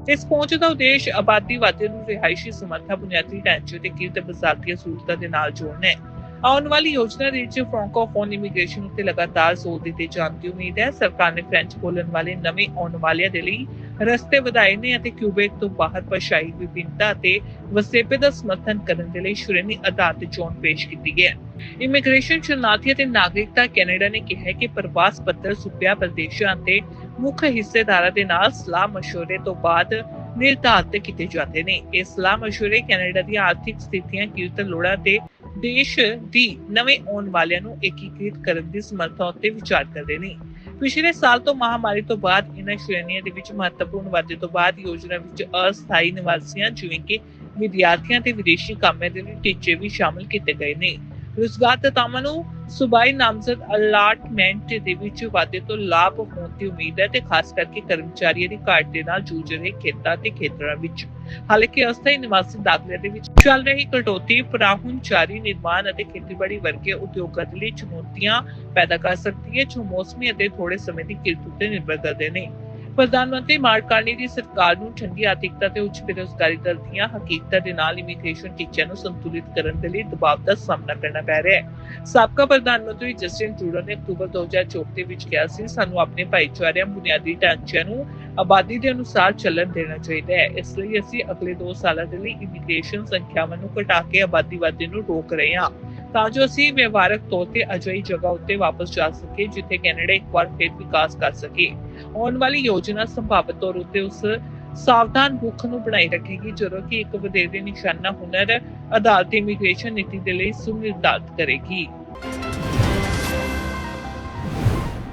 ਇਸ ਪਹੁੰਚ ਦਾ ਉਦੇਸ਼ ਆਬਾਦੀ ਵਾਧੇ ਨੂੰ ਰਿਹਾਇਸ਼ੀ ਸਮਰੱਥਾ, ਬੁਨਿਆਦੀ ਢਾਂਚੇ ਤੇ ਕਿਰਤ ਬਾਜ਼ਾਰ ਦੀਆਂ ਸਹੂਲਤਾਂ ਦੇ ਨਾਲ ਜੋੜਨਾ ਹੈ। ਆਉਣ ਵਾਲੀ ਯੋਜਨਾ ਦੇ ਵਿੱਚ ਫ੍ਰੌਂਕੋਫੋਨ ਇਮੀਗ੍ਰੇਸ਼ਨ ਉੱਤੇ ਲਗਾਤਾਰ ਜ਼ੋਰ ਦਿੱਤੇ ਜਾਣ ਉਮੀਦ ਹੈ। ਸਰਕਾਰ ਨੇ ਫ੍ਰੈਂਚ ਬੋਲਣ ਵਾਲੇ ਨਵੇਂ ਆਉਣ ਵਾਲਿਆਂ ਦੇ ਲਈ ਰਸਤੇ ਵਧਾਏ ਨੇ ਅਤੇ ਕਿਊਬੇਕ ਤੋਂ ਬਾਹਰ ਭਾਸ਼ਾਈ ਵਿਭਿੰਨਤਾ ਅਤੇ ਵਸੇਬੇ ਦਾ ਸਮਰਥਨ ਕਰਨ ਦੇ ਲਈ ਸ਼੍ਰੇਣੀ ਆਧਾਰ ਤੇ ਚੋਣ ਪੇਸ਼ ਕੀਤੀ ਗਈ ਹੈ। ਇਮੀਗ੍ਰੇਸ਼ਨ ਸ਼ਰਨਾਰਥੀ ਅਤੇ ਨਾਗਰਿਕਤਾ ਕੈਨੇਡਾ ਨੇ ਕਿਹਾ ਕਿ ਪ੍ਰਵਾਸ ਪੱਤਰ ਸੂਬਿਆ ਪ੍ਰਦੇਸ਼ਾਂ ਅਤੇ ਮੁੱਖ ਹਿੱਸੇਦਾਰਾਂ ਦੇ ਨਾਲ ਸਲਾਹ ਮਸ਼ਵਰੇ ਤੋਂ ਬਾਅਦ ਨਿਰਧਾਰਤ ਕੀਤੇ ਜਾਂਦੇ ਨੇ। ਇਹ ਸਲਾਹ ਮਸ਼ਵਰੇ ਕੈਨੇਡਾ ਦੀਆਂ ਆਰਥਿਕ ਸਥਿਤੀਆਂ ਕੀਰਤਨ ਲੋੜਾਂ ਤੇ ਦੇਸ਼ ਦੀ ਨਵੇਂ ਆਉਣ ਵਾਲਿਆਂ ਨੂੰ ਏਕੀਕ੍ਰਿਤ ਕਰਨ ਦੀ ਸਮਰੱਥਾ ਉੱਤੇ ਵਿਚਾਰ ਕਰਦੇ ਨੇ। ਪਿਛਲੇ ਸਾਲ ਤੋਂ ਮਹਾਮਾਰੀ ਤੋਂ ਬਾਅਦ ਇਹਨਾਂ ਸ਼੍ਰੇਣੀਆਂ ਦੇ ਵਿੱਚ ਮਹੱਤਵਪੂਰਨ ਵਾਧੇ ਤੋਂ ਬਾਅਦ ਯੋਜਨਾ ਵਿੱਚ ਅਸਥਾਈ ਨਿਵਾਸੀਆਂ ਜਿਵੇਂ ਕਿ ਵਿਦਿਆਰਥੀਆਂ ਤੇ ਵਿਦੇਸ਼ੀ ਕਾਮਿਆਂ ਦੇ ਟੀਚੇ ਵੀ ਸ਼ਾਮਲ ਕੀਤੇ ਗਏ ਨੇ। ਰੁਜ਼ਗਾਰ ਦਾਤਾਵਾਂ ਨੂੰ ਸੂਬਾਈ ਨਾਮਜ਼ਦ ਅਲਾਟਮੈਂਟ ਦੇ ਵਿੱਚ ਵਾਧੇ ਤੋਂ ਲਾਭ ਹੋਣ ਦੀ ਉਮੀਦ ਹੈ ਤੇ ਖਾਸ ਕਰਕੇ ਕਰਮਚਾਰੀਆਂ ਦੀ ਘਾਟ ਦੇ ਨਾਲ ਜੂਝ ਰਹੇ ਖੇਤਾਂ ਤੇ ਖੇਤਰਾਂ ਵਿੱਚ। ਹਾਲਾਂਕਿ ਅਸਥਾਈ ਨਿਵਾਸੀ ਦਾਖਲੇ ਦੇ ਵਿੱਚ ਚੱਲ ਰਹੀ ਕਟੌਤੀ ਪਰਾਹੁਣਚਾਰੀ ਨਿਰਮਾਣ ਅਤੇ ਖੇਤੀਬਾੜੀ ਵਰਗੇ ਉਦਯੋਗਾਂ ਦੇ ਲਈ ਚੁਣੌਤੀਆਂ ਪੈਦਾ ਕਰ ਸਕਦੀ ਹੈ ਜੋ ਮੌਸਮੀ ਅਤੇ ਥੋੜੇ ਸਮੇਂ ਦੀ ਕਿਰਤ ਉੱਤੇ ਨਿਰਭਰ ਕਰਦੇ ਨੇ। ਪ੍ਰਧਾਨ ਮੰਤਰੀ ਮਾਰਕ ਦੀ ਸਰਕਾਰ ਨੂੰ ਠੰਡੀ ਆਰਥਿਕਤਾ ਤੇ ਉੱਚ ਬੇਰੁਜ਼ਗਾਰੀ ਦਰ ਦੀਆਂ ਹਕੀਕਤਾਂ ਦੇ ਨਾਲ ਇਮੀਗ੍ਰੇਸ਼ਨ ਟੀਚਿਆਂ ਨੂੰ ਸੰਤੁਲਿਤ ਕਰਨ ਦੇ ਲਈ ਦਬਾਅ ਦਾ ਸਾਹਮਣਾ ਕਰਨਾ ਪੈ ਰਿਹਾ ਹੈ। ਸਾਬਕਾ ਪ੍ਰਧਾਨ ਮੰਤਰੀ ਜਸਟਿਨ ਟਰੂਡੋ ਨੇ ਅਕਤੂਬਰ 2024 ਦੇ ਵਿੱਚ ਕਿਹਾ ਸੀ, ਸਾਨੂੰ ਆਪਣੇ ਭਾਈਚਾਰਿਆਂ, ਬੁਨਿਆਦੀ ਢਾਂਚਿਆਂ ਨੂੰ ਆਬਾਦੀ ਦੇ ਅਨੁਸਾਰ ਚੱਲਣ ਦੇਣਾ ਚਾਹੀਦਾ ਹੈ। ਇਸ ਲਈ ਅਸੀਂ ਅਗਲੇ 2 ਸਾਲਾਂ ਦੇ ਲਈ ਇਮੀਗ੍ਰੇਸ਼ਨ ਸੰਖਿਆਵਾਂ ਨੂੰ ਘਟਾ ਕੇ ਆਬਾਦੀ ਵਾਧੇ ਨੂੰ ਰੋਕ ਰਹੇ ਹਾਂ। ਤਾਂ ਜੋ ਅਸੀਂ ਵਿਵਹਾਰਕ ਤੌਰ ਤੇ ਅਜਿਹੀ ਜਗ੍ਹਾ ਉੱਤੇ ਵਾਪਸ ਜਾ ਸਕੀਏ, ਜਿੱਥੇ ਕੈਨੇਡਾ ਇੱਕ ਵਾਰ ਫਿਰ ਵਿਕਾਸ ਕਰ ਸਕੇ ਆਉਣ ਵਾਲੀ ਯੋਜਨਾ ਸੰਭਾਵਿਤ ਤੌਰ ਉੱਤੇ ਉਸ ਸਾਵਧਾਨ ਰੁਖ ਨੂੰ ਬਣਾਈ ਰੱਖੇਗੀ, ਜਦੋਂ ਕਿ ਇੱਕ ਵਧੇਰੇ ਨਿਸ਼ਾਨਾ ਹੁਨਰ ਅਦਾਲਤ ਇਮੀਗ੍ਰੇਸ਼ਨ ਨੀਤੀ ਦੇ ਲਈ ਸੁਨਿਰਧਾਰਤ ਕਰੇਗੀ।